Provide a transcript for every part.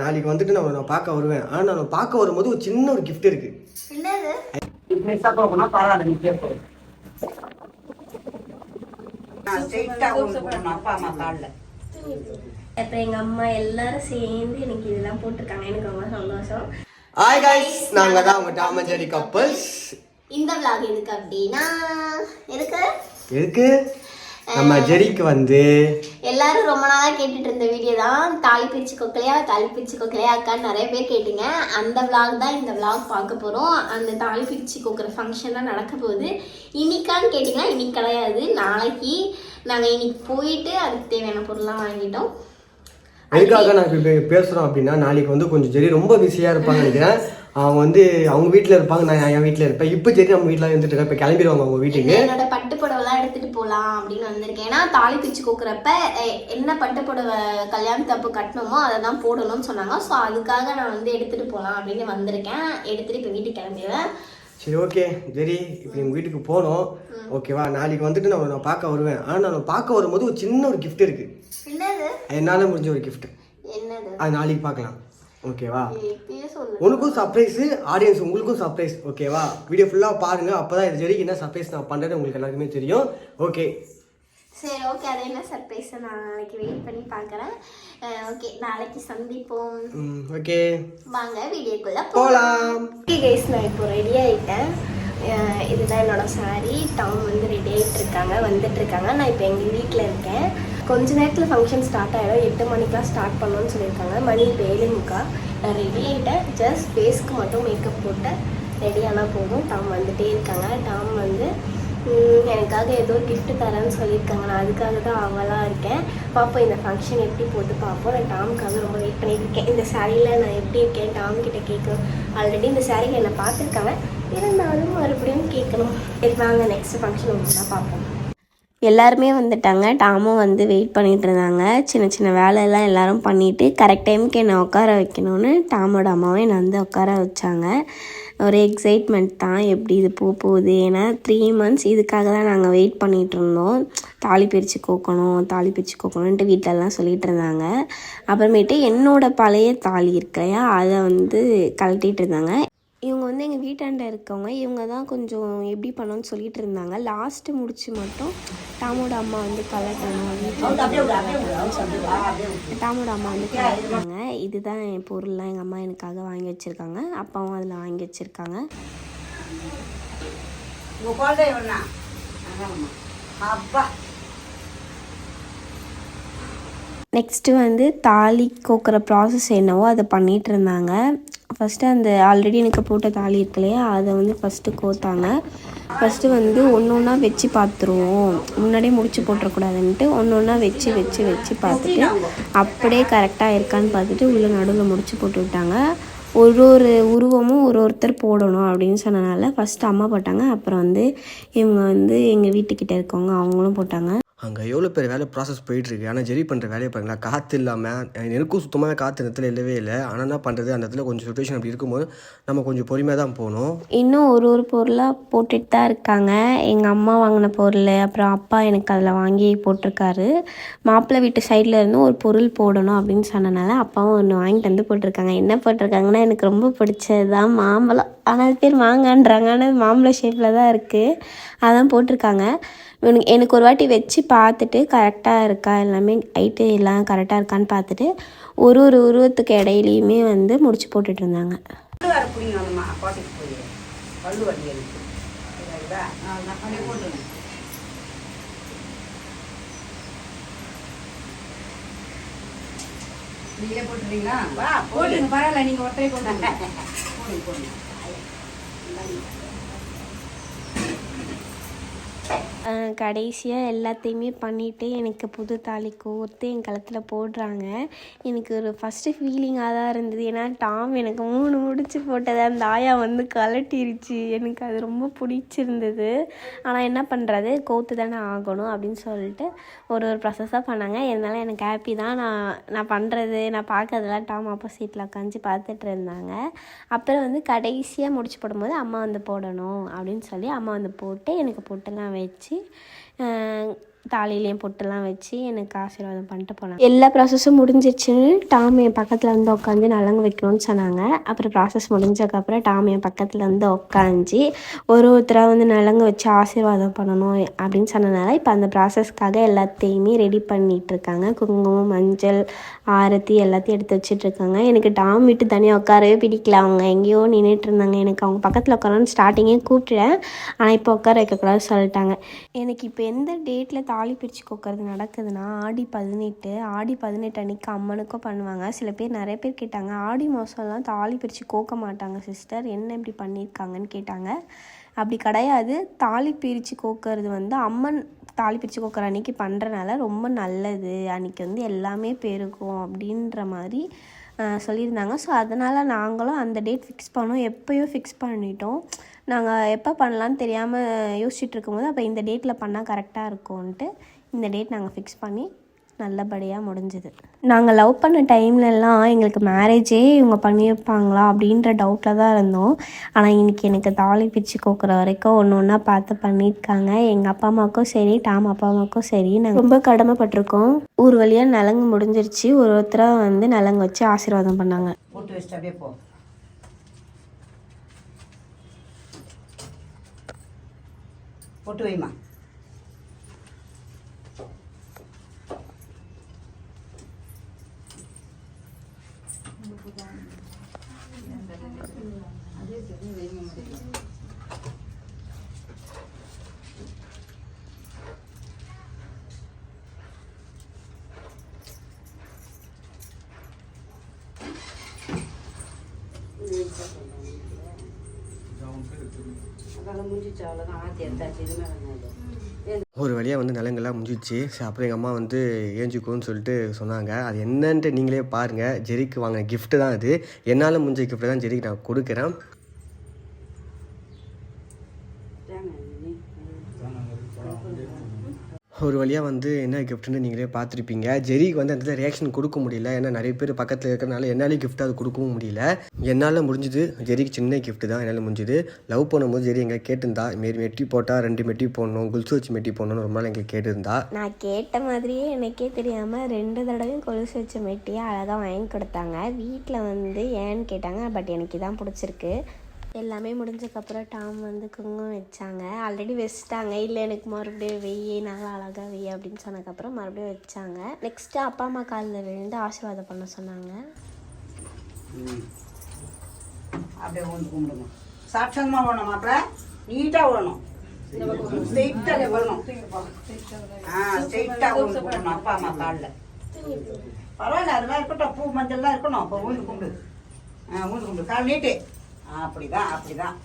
நாளைக்கு வந்துட்டு நான் உன்னை பார்க்க வருவேன். ஆனால் நான் பார்க்க வரும்போது ஒரு சின்ன ஒரு gift இருக்கு. அப்புறம் எங்க அம்மா எல்லாரும் சேர்ந்து எனக்கு இதெல்லாம் போட்டிருக்காங்க. எனக்கு ரொம்ப சந்தோஷம். ஹாய் guys நாங்கள் தான் உங்கள் டாம் அண்ட் ஜெரி கப்பல்ஸ் இந்த vlog எதுக்கு அப்படின்னா எதுக்கு? எதுக்கு? நம்ம ஜெரிக்கு வந்து எல்லாரும் ரொம்ப நாளா கேட்டுட்டு இருந்த வீடியோ தான் தாலி பிரிச்சு கொக்கலையா தாலி பிரிச்சு கொக்கலையா அக்கான்னு நிறைய பேர் கேட்டீங்க. அந்த vlog தான் இந்த vlog பார்க்க போறோம். அந்த தாலி பிரிச்சு கொக்குற ஃபங்க்ஷன் தான் நடக்க போகுது. இன்னைக்கான்னு கேட்டிங்கன்னா இன்னைக்கு கிடையாது. நாளைக்கு நாங்க இன்னைக்கு போயிட்டு அதுக்கு தேவையான பொருள்லாம் வாங்கிட்டோம். எதுக்காக நான் இப்போ பேசுகிறோம் அப்படின்னா நாளைக்கு வந்து கொஞ்சம் ஜெரி ரொம்ப பிஸியாக இருப்பாங்க நினைக்கிறேன். அவங்க வந்து அவங்க வீட்டில் இருப்பாங்க நான் என் வீட்டில் இருப்பேன். இப்போ ஜெரி நம்ம வீட்டில் இருந்துட்டு இருக்கேன் இப்போ கிளம்பிடுவாங்க அவங்க வீட்டுக்கு. என்னோட பட்டு புடவைலாம் எடுத்துட்டு போகலாம் அப்படின்னு வந்திருக்கேன். ஏன்னா தாலி பிச்சு கோக்குறப்ப என்ன பட்டு புடவை கல்யாணத்தப்போ கட்டணுமோ அதை தான் போடணும்னு சொன்னாங்க. ஸோ அதுக்காக நான் வந்து எடுத்துட்டு போகலாம் அப்படின்னு வந்திருக்கேன். எடுத்துட்டு இப்போ வீட்டுக்கு கிளம்பிடுவேன். சரி ஓகே. ஜெரி இப்போ எங்கள் வீட்டுக்கு போகணும். ஓகேவா நாளைக்கு வந்துட்டு நான் உன்னை பார்க்க வருவேன். ஆனால் நான் பார்க்க வரும்போது ஒரு சின்ன ஒரு gift இருக்கு. என்னது? என்னால் முடிஞ்ச ஒரு gift. என்னது? அது நாளைக்கு பார்க்கலாம். ஓகேவா? உனக்கும் சர்ப்ரைஸு ஆடியன்ஸ் உங்களுக்கும் சர்ப்ரைஸ் ஓகேவா? வீடியோ ஃபுல்லாக பாருங்க அப்போ தான் இது வரைக்கும் என்ன சர்ப்ரைஸ் நான் பண்ணுறது உங்களுக்கு எல்லாருக்குமே தெரியும். ஓகே. சரி ஓகே அது என்ன சர்ப்ரைஸை நான் நாளைக்கு வெயிட் பண்ணி பார்க்குறேன் ஓகே நாளைக்கு சந்திப்போம். ஓகே. வாங்க வீடியோக்குள்ள போகலாம் ஓகே கைஸ் நான் இப்போ ரெடி ஆகிட்டேன் இதுதான் என்னோட saree. டவுன் வந்து ரெடி ஆகிட்டு இருக்காங்க வந்துட்டு இருக்காங்க. நான் இப்போ எங்கள் வீட்டில் இருக்கேன். கொஞ்ச நேரத்தில் ஃபங்க்ஷன் ஸ்டார்ட் ஆகிடும் எட்டு மணிக்கெலாம் ஸ்டார்ட் பண்ணணும்னு சொல்லியிருக்காங்க. மணி இப்போ ஏழு முக்கா. நான் ரெடி ஆகிட்டேன் ஜஸ்ட் ஃபேஸ்க்கு மட்டும் மேக்கப் போட்டு ரெடியானால் போதும். டாம் வந்துட்டே இருக்காங்க. டாம் வந்து எனக்காக ஏதோ கிஃப்ட் தரேன்னு சொல்லியிருக்காங்க. நான் அதுக்காக தான் அவங்களாம் இருக்கேன். பார்ப்போம் இந்த ஃபங்க்ஷன் எப்படி போட்டு பார்ப்போம் நான் டாமுக்காக ரொம்ப வெயிட் பண்ணியிருக்கேன் இந்த சாரியில் நான் எப்படி இருக்கேன்? டாம் கிட்ட கேட்கணும். ஆல்ரெடி இந்த சாரியில் என்னை பார்த்துருக்காங்க. இருந்தாலும் மறுபடியும் கேட்கணும். சரி வாங்க நெக்ஸ்ட் ஃபங்க்ஷன் உங்களுக்கு தான் பார்ப்போம் எல்லாருமே வந்துட்டாங்க. டாமும் வந்து வெயிட் பண்ணிகிட்டு இருந்தாங்க. சின்ன சின்ன வேலையெல்லாம் எல்லாரும் பண்ணிவிட்டு கரெக்ட் டைமுக்கு என்னை உட்கார வைக்கணும்னு டாமோட அம்மாவும் என்னை வந்து உட்கார வச்சாங்க. ஒரு எக்ஸைட்மெண்ட் தான். எப்படி இது போக போகுது? ஏன்னா த்ரீ மந்த்ஸ் இதுக்காக தான் நாங்கள் வெயிட் பண்ணிகிட்டு இருந்தோம். தாலி பிரித்து கோக்கணும் தாலி பிரித்து கோக்கணுன்ட்டு வீட்டிலலாம் சொல்லிட்டு இருந்தாங்க. அப்புறமேட்டு என்னோடய பழைய தாலி இருக்கையா அதை வந்து கழட்டிகிட்டு இருந்தாங்க. இவங்க வந்து எங்கள் வீட்டாண்ட இருக்கவங்க. இவங்க தான் கொஞ்சம் எப்படி பண்ணணும்னு சொல்லிட்டு இருந்தாங்க லாஸ்ட்டு முடிச்சு மட்டும் டாமோட அம்மா வந்து கலட்டணும் வீட்டில் டாமோட அம்மா வந்து கலட்டினாங்க. இதுதான் என் பொருள்லாம் எங்கள் அம்மா எனக்காக வாங்கி வச்சுருக்காங்க. அப்பாவும் அதில் வாங்கி வச்சுருக்காங்க. அப்பா. நெக்ஸ்ட்டு வந்து தாலி கோக்குற ப்ராசஸ் என்னவோ அதை பண்ணிகிட்டு இருந்தாங்க ஃபஸ்ட்டு அந்த ஆல்ரெடி எனக்கு போட்ட தாலி இருக்கு இல்லையா? அதை வந்து ஃபஸ்ட்டு கோத்தாங்க. ஃபஸ்ட்டு வந்து ஒன்று ஒன்றா வச்சு பார்த்துருவோம் முன்னாடியே முடிச்சு போட்டுறக்கூடாதுன்ட்டு ஒன்று ஒன்றா வச்சு வச்சு வச்சு பார்த்துட்டு அப்படியே கரெக்டாக இருக்கான்னு பார்த்துட்டு உள்ளே நடுவில் முடிச்சு போட்டு விட்டாங்க. ஒரு ஒரு உருவமும் ஒரு ஒருத்தர் போடணும் அப்படின்னு சொன்னனால ஃபஸ்ட்டு அம்மா போட்டாங்க. அப்புறம் வந்து இவங்க வந்து எங்கள் வீட்டுக்கிட்ட இருக்கவங்க அவங்களும் போட்டாங்க. அங்கே எவ்வளோ பேர் வேலை ப்ராசஸ் போயிட்டுருக்கு? ஆனால் ஜெரி பண்ணுற வேலையை பாருங்களா காற்று இல்லாமல் எனக்கும் சுத்தமாக காற்று இடத்துல இல்லவே இல்லை. ஆனால் என்ன பண்ணுறது அந்த இடத்துல கொஞ்சம் சுச்சுவேஷன் அப்படி இருக்கும்போது நம்ம கொஞ்சம் பொறுமையாக தான் போகணும். இன்னும் ஒரு ஒரு பொருளாக போட்டுட்டு தான் இருக்காங்க. எங்கள் அம்மா வாங்கின பொருள் அப்புறம் அப்பா எனக்கு அதில் வாங்கி போட்டிருக்காரு. மாப்பிள்ளை வீட்டு சைடில் இருந்து ஒரு பொருள் போடணும் அப்படின்னு சொன்னனால அப்பாவும் ஒன்று வாங்கிட்டு வந்து போட்டிருக்காங்க. என்ன போட்டிருக்காங்கன்னா எனக்கு ரொம்ப பிடிச்சது தான் மாம்பழம். ஆனால் பேர் மாங்கான்றாங்க. ஆனால் மாம்பழம் ஷேப்பில் தான் இருக்குது அதான் போட்டிருக்காங்க. எனக்கு ஒரு வாட்டி வச்சு பார்த்துட்டு கரெக்டாக இருக்கா எல்லாமே ஹைட்டு எல்லாம் கரெக்டாக இருக்கான்னு பார்த்துட்டு ஒரு ஒரு உருவத்துக்கு இடையிலையுமே வந்து முடிச்சு போட்டுட்டு இருந்தாங்க. நீங்களே போட்டுறீங்களா வா போட்டுங்க பரவாயில்ல நீங்கள் ஒற்றை போட்டுங்க போடுங்க போடுங்க கடைசியாக எல்லாத்தையுமே பண்ணிவிட்டு எனக்கு புது தாலி கோர்த்து என் கழுத்தில் போடுறாங்க. எனக்கு ஒரு ஃபஸ்ட்டு ஃபீலிங்காக தான் இருந்தது. ஏன்னா டாம் எனக்கு மூணு முடிச்சு போட்டதை அந்த ஆயா வந்து கலட்டிருச்சு எனக்கு அது ரொம்ப பிடிச்சிருந்தது. ஆனால் என்ன பண்ணுறது கோத்து தானே ஆகணும் அப்படின்னு சொல்லிட்டு ஒரு ஒரு ப்ராசஸாக பண்ணாங்க. இருந்தாலும் எனக்கு ஹாப்பி தான். நான் நான் பண்ணுறது நான் பார்க்கறதெல்லாம் டாம் ஆப்போசிட்டில் உட்காந்து பார்த்துட்டு இருந்தாங்க. அப்புறம் வந்து கடைசியாக முடிச்சு போடும்போது அம்மா வந்து போடணும் அப்படின்னு சொல்லி அம்மா வந்து போட்டு எனக்கு பொட்டெல்லாம் வச்சு and தாலிலையும் பொட்டெல்லாம் வச்சு எனக்கு ஆசீர்வாதம் பண்ணிட்டு போனாங்க எல்லா ப்ராசஸும் முடிஞ்சிச்சுன்னு டாம் என் பக்கத்தில் வந்து உட்காந்து நலங்கு வைக்கணும்னு சொன்னாங்க. அப்புறம் ப்ராசஸ் முடிஞ்சதுக்கப்புறம் டாம் என் பக்கத்தில் வந்து உட்காந்து ஒரு ஒருத்தராக வந்து நலங்கு வச்சு ஆசீர்வாதம் பண்ணணும் அப்படின்னு சொன்னனால இப்போ அந்த ப்ராசஸ்க்காக எல்லாத்தையுமே ரெடி பண்ணிட்டு இருக்காங்க. குங்குமம் மஞ்சள் ஆரத்தி எல்லாத்தையும் எடுத்து வச்சுட்டு இருக்காங்க. எனக்கு டாம் விட்டு தனியாக உட்காரவே பிடிக்கல. அவங்க எங்கேயோ நின்றுட்டு இருந்தாங்க. எனக்கு அவங்க பக்கத்தில் உட்காரன்னு ஸ்டார்டிங்கே கூப்பிட்டுட்டேன். ஆனால் இப்போ உட்கார வைக்கக்கூடாது சொல்லிட்டாங்க. எனக்கு இப்போ எந்த டேட்டில் தா தாலி பிரித்து கோக்கிறது நடக்குதுன்னா ஆடி பதினெட்டு ஆடி பதினெட்டு அன்றைக்கி அம்மனுக்கும் பண்ணுவாங்க. சில பேர் நிறைய பேர் கேட்டாங்க ஆடி மாதம்லாம் தாலி பிரித்து கோக்க மாட்டாங்க சிஸ்டர் என்ன இப்படி பண்ணியிருக்காங்கன்னு கேட்டாங்க. அப்படி கிடையாது. தாலி பிரித்து கோக்கிறது வந்து அம்மன் தாலி பிரித்து கோக்கிற அன்னைக்கு பண்ணுறனால ரொம்ப நல்லது. அன்னைக்கு வந்து எல்லாமே பெருகும் அப்படின்ற மாதிரி சொல்லியிருந்தாங்க. ஸோ அதனால் நாங்களும் அந்த டேட் ஃபிக்ஸ் பண்ணோம். எப்போயோ ஃபிக்ஸ் பண்ணிட்டோம். நாங்கள் எப்போ பண்ணலான்னு தெரியாமல் யோசிச்சுட்டு இருக்கும்போது அப்போ இந்த டேட்டில் பண்ணால் கரெக்டாக இருக்கும்ன்ட்டு இந்த டேட் நாங்கள் ஃபிக்ஸ் பண்ணி நல்லபடியாக முடிஞ்சுது. நாங்கள் லவ் பண்ண டைம்லலாம் எங்களுக்கு மேரேஜே இவங்க பண்ணியிருப்பாங்களா அப்படின்ற டவுட்டில் தான் இருந்தோம். ஆனால் இன்னைக்கு எனக்கு தாலி பிச்சு கோக்குற வரைக்கும் ஒன்று ஒன்றா பார்த்து பண்ணியிருக்காங்க. எங்கள் அப்பா அம்மாவுக்கும் சரி டாம் அப்பா அம்மாவுக்கும் சரி நாங்கள் ரொம்ப கடமைப்பட்டிருக்கோம். ஊர் வழியாக நலங்கு முடிஞ்சிருச்சு. ஒரு ஒருத்தராக வந்து நலங்கு வச்சு ஆசீர்வாதம் பண்ணாங்க. போட்டு வச்சுட்டு அப்படியே போ. போட்டு வைமா அதெல்லாம் முடிஞ்சிச்சு அவ்வளோதான் ஆற்றி எடுத்தாச்சு இனிமேல் என்ன இது? ஒரு வழியாக வந்து நிலங்கள்லாம் முடிஞ்சிச்சு சரி அப்புறம் எங்கள் அம்மா வந்து ஏஞ்சிக்கோன்னு சொல்லிட்டு சொன்னாங்க. அது என்னன்ட்டு நீங்களே பாருங்கள் ஜெரிக்கு வாங்கின கிஃப்ட்டு தான் அது. என்னால் முடிஞ்ச கிஃப்ட்டு தான் ஜெரிக்கு நான் கொடுக்குறேன் தேங்க நீ. ஒரு வழியாக வந்து என்ன கிஃப்ட்னு நீங்களே பார்த்துருப்பீங்க. ஜெரிக்கு வந்து அந்த ரியாக்ஷன் கொடுக்க முடியல. ஏன்னா நிறைய பேர் பக்கத்தில் இருக்கிறனால என்னாலே கிஃப்ட் அது கொடுக்கவும் முடியல. என்னால் முடிஞ்சுது. ஜெரிக்கு சின்ன கிஃப்ட்டு தான். என்னால் முடிஞ்சுது. லவ் பண்ணும்போது ஜெரி எங்களை கேட்டிருந்தா. மாரி மெட்டி போட்டால் ரெண்டு மெட்டி போடணும். குல்சு வச்சு மெட்டி போடணும்னு ரொம்ப நாள் எங்களுக்கு கேட்டிருந்தா. நான் கேட்ட மாதிரியே எனக்கே தெரியாமல் ரெண்டு தடவையும் கொலுசு வச்ச மெட்டியை அழகாக வாங்கி கொடுத்தாங்க. வீட்டில் வந்து ஏன்னு கேட்டாங்க. பட் எனக்கு இதான் பிடிச்சிருக்கு. எல்லாமே முடிஞ்சக்கப்புறம் டாம் வந்து குங்குமம் வச்சாங்க. ஆல்ரெடி வச்சுட்டாங்க. இல்லை எனக்கு மறுபடியும் வெய்யே நல்லா அழகாக வெய்ய அப்படின்னு சொன்னதுக்கப்புறம் மறுபடியும் வச்சாங்க. நெக்ஸ்ட்டு அப்பா அம்மா காலில் விழுந்து ஆசீர்வாதம் பண்ண சொன்னாங்க. அப்படியே வந்து கும்பிடுங்க. சாட்சமாக விடணும் மாப்பிள்ள நீட்டாக விடணும் ஸ்ட்ரெயிட்டாக விடணும் ஆ ஸ்ட்ரெயிட்டாக விழுந்து கும்பிடணும் அப்பா அம்மா காலில். பரவாயில்ல அதெல்லாம் இருக்கட்டும். பூ மஞ்சள்லாம் இருக்கணும் அப்போ ஊந்து கும்பிடு. ஆ ஊந்து கும்பிடு. கால் நீட்டு. அப்படிதான் அப்படிதான்.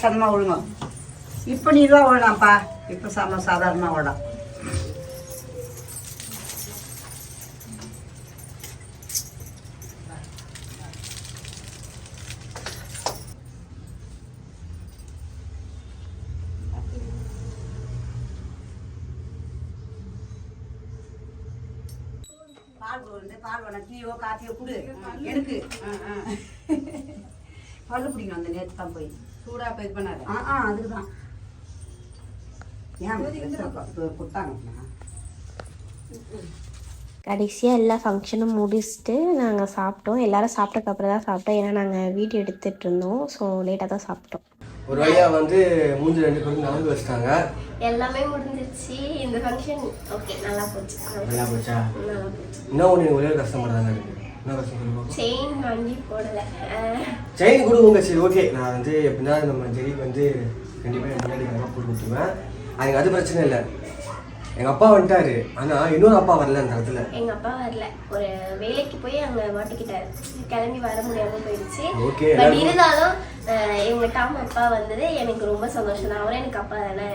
சதமாக சமமாக விழுங்க. இப்போ நீ தான் விழலாம்ப்பா. இப்போ சம சாதாரணமாக விழலாம் பால் வேணாம் டீயோ காஃபியோ கொடு. எனக்கு. பல்லு பிடிக்கணும் அந்த நேற்று தான் போய். சூடா இப்ப இது பண்ணாத. ஆ ஆ அதுக்கு தான் ஏன் கொடுத்தாங்க கடைசியாக எல்லா ஃபங்க்ஷனும் முடிச்சுட்டு நாங்கள் சாப்பிட்டோம். எல்லாரும் சாப்பிட்டதுக்கப்புறம் தான் சாப்பிட்டோம். ஏன்னா நாங்கள் வீடியோ எடுத்துகிட்டு இருந்தோம். ஸோ லேட்டாக தான் சாப்பிட்டோம். ஒரு வழியாக வந்து மூஞ்சி ரெண்டு பேரும் நலங்கு வச்சிட்டாங்க. எல்லாமே முடிஞ்சிருச்சு. இந்த ஃபங்க்ஷன் ஓகே நல்லா போச்சு. நல்லா போச்சா. நல்லா போச்சு? இன்னும் ஒன்று ஒரே ஒரு கஷ்டப்படுறாங்க இருக்கு? என்ன கஷ்டம் சொல்லுவோம் செயின் வாங்கி போடலை. செயின் கொடுங்க சரி ஓகே நான் வந்து எப்படின்னா நம்ம ஜெரிக்கு வந்து கண்டிப்பாக முன்னாடி கண்டிப்பாக போட்டு கொடுத்துருவேன். அதுக்கு அது பிரச்சனை இல்லை. எங்கள் அப்பா வந்துட்டாரு. ஆனால் இன்னொரு அப்பா வரல அந்த இடத்துல. எங்க அப்பா வரல. ஒரு வேலைக்கு போய் அங்க மாட்டிக்கிட்டாரு. கிளம்பி வர முடியாம போயிடுச்சு. எல்லாருக்கும்- இருந்தாலும் அஹ், எங்க டாம் அப்பா வந்தது எனக்கு ரொம்ப சந்தோஷம். தான் அவரே எனக்கு அப்பா தானே.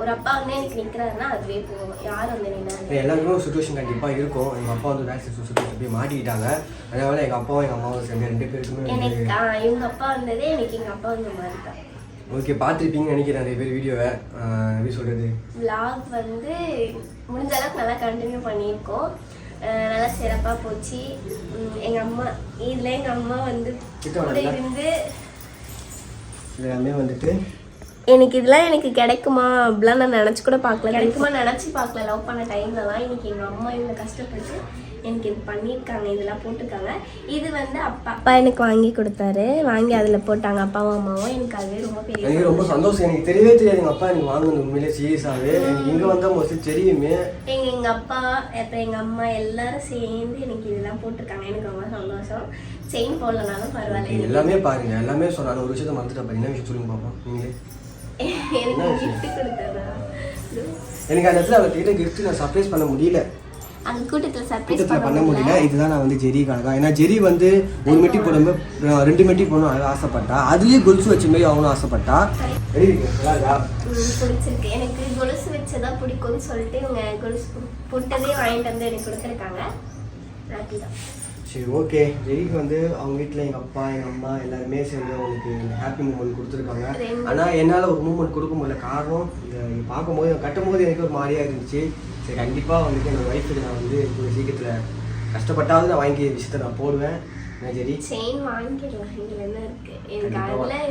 ஒரு அப்பா வந்து எனக்கு நிக்கிறாருன்னா அதுவே போதும். யார் வந்து நின்னாங்க எல்லாருக்குமே ஒரு சுச்சுவேஷன் கண்டிப்பாக இருக்கும். எங்கள் அப்பா வந்து வேக்சின் சுச்சுவேஷன் போய் மாட்டிக்கிட்டாங்க. அதனால எங்கள் அப்பாவும் எங்கள் அம்மாவும் சேர்ந்து ரெண்டு பேருக்குமே எனக்கு இவங்க அப்பா வந்ததே எனக்கு எங்க அப்பா வந்த மாதிரி தான். ஓகே பார்த்துருப்பீங்கன்னு நினைக்கிறேன் நிறைய பேர் வீடியோவை எப்படி சொல்கிறது vlog வந்து முடிஞ்ச அளவுக்கு நல்லா கண்டினியூ பண்ணியிருக்கோம். நல்லா சிறப்பாக போச்சு. உம், எங்க அம்மா இதுல எங்க அம்மா வந்து கூட? இருந்து எல்லாமே வந்துட்டு எனக்கு இதெல்லாம் எனக்கு கிடைக்குமா? அப்படிலாம் நான் நினச்சி கூட பார்க்கல. கிடைக்குமா நினச்சி பார்க்கல. லவ் பண்ண டைம்லலாம் இன்னைக்கு எங்கள் அம்மா இவ்வளோ கஷ்டப்பட்டு எனக்கு இது பண்ணியிருக்காங்க இதெல்லாம் போட்டிருக்காங்க. இது வந்து அப்பா அப்பா எனக்கு வாங்கி கொடுத்தாரு. வாங்கி அதில் போட்டாங்க அப்பாவும் அம்மாவும். எனக்கு அதுவே ரொம்ப பெரிய எனக்கு ரொம்ப சந்தோஷம். எனக்கு தெரியவே தெரியாது எங்கள் அப்பா எனக்கு வாங்கினது உண்மையிலே சீரியஸாகவே எனக்கு இங்கே வந்தால் மோஸ்ட்லி தெரியுமே. எங்க எங்க அப்பா அப்புறம் எங்க அம்மா எல்லாரும் சேர்ந்து எனக்கு இதெல்லாம் போட்டிருக்காங்க. எனக்கு ரொம்ப சந்தோஷம். செயின் போடலனாலும் பரவாயில்ல. எல்லாமே பாருங்க. எல்லாமே சொன்னாங்க. ஒரு விஷயத்த மறந்துட்டேன் பாருங்க. என்ன விஷயம் சொல்லுங்க பார்ப்போம் நீங்களே எனக்கு gift கொடுத்ததா? எனக்கு அந்த இடத்துல அவர்கிட்ட கிஃப்ட் நான் சர்ப்ரைஸ் பண்ண முடியல. அந்த கூட்டத்துல சர்ப்ரைஸ் பண்ண முடியல இதுதான் நான் வந்து ஜெரிக்கானதா ஏன்னா ஜெரி வந்து ஒரு மெட்டி போடும்போது ரெண்டு மெட்டி போடணும் ஆசைப்பட்டா. அதுலேயே கொலுசு வச்ச மாதிரி அவனும் ஆசைப்பட்டா? பிடிச்சிருக்கு. எனக்கு கொலுசு வச்சதா பிடிக்கும்னு சொல்லிட்டு இவங்க கொலுசு போட்டதே வாங்கிட்டு வந்து எனக்கு கொடுத்துருக்காங்க. ஹாப்பி தான். சரி ஓகே ஜெரிக்கு வந்து அவங்க வீட்டில் எங்கள் அப்பா எங்கள் அம்மா எல்லாருமே சேர்ந்து அவங்களுக்கு ஹாப்பி மூமெண்ட் கொடுத்துருக்காங்க. ஆனால் என்னால் ஒரு மூமெண்ட் கொடுக்க முடியல. காரணம் இங்க பார்க்கும்போது இதை கட்டும்போது எனக்கு ஒரு மாதிரியாக இருந்துச்சு. சரி கண்டிப்பாக வந்துட்டு என்னோட ஒய்ஃபுக்கு நான் வந்து ஒரு சீக்கிரத்தில் கஷ்டப்பட்டாவது நான் வாங்கி விஷயத்தை நான் போடுவேன். ஜெரி? செயின் வாங்கிடலாம் என்ன இருக்கு?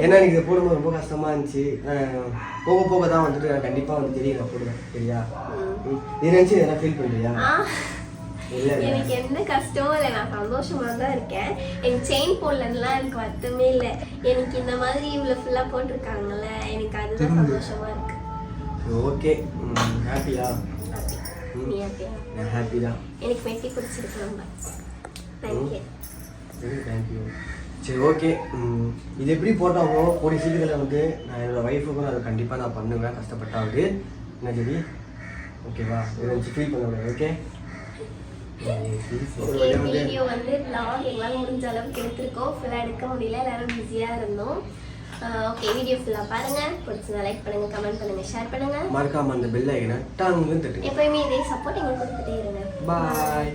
ஏன்னா எனக்கு இதை போடும்போது ரொம்ப கஷ்டமா இருந்துச்சு. போக போக தான் வந்துட்டு நான் கண்டிப்பா வந்து ஜெரி நான் போடுவேன். சரியா. நீ நினைச்சு எதனா ஃபீல் இல்ல. எனக்கு எந்த கஷ்டமும் இல்லை. நான் சந்தோஷமா தான் இருக்கேன். எனக்கு செயின் போடலன்னுலாம் எனக்கு வருத்தமே இல்லை. எனக்கு இந்த மாதிரி இவ்வளோ ஃபுல்லாக போட்டிருக்காங்கல்ல எனக்கு அதுதான் சந்தோஷமா இருக்கு. ஓகே ஹாப்பியா. நீ ஹாப்பியா நான் ஹாப்பி தான் எனக்கு மெட்டி பிடிச்சிருக்கு ரொம்ப தேங்க்யூ தேங்க்யூ சரி ஓகே இது எப்படி போட்டாங்களோ கூடிய சீக்கிரத்தில் வந்து நான் என்னோட ஒய்ஃபுக்கும் அதை கண்டிப்பாக நான் பண்ணுவேன். கஷ்டப்பட்டாவது என்ன ஜெரி ஓகேவா இதை வச்சு ஃபீல் பண்ணுவேன் ஓகே ஓகே வீடியோ வந்து vlog எங்களால் முடிஞ்ச அளவுக்கு எடுத்திருக்கோம். ஃபுல்லாக எடுக்க முடியல. எல்லாரும் பிஸியாக இருந்தோம். ஓகே வீடியோ ஃபுல்லாக பாருங்கள் பிடிச்சதா லைக் பண்ணுங்கள் கமெண்ட் பண்ணுங்கள் ஷேர் பண்ணுங்கள் மறக்காம அந்த பெல் ஐக்கனை டாங்குன்னு தட்டுங்க. எப்பயுமே இதே சப்போர்ட் எங்களுக்கு கொடுத்துட்டே இருங்க. பாய்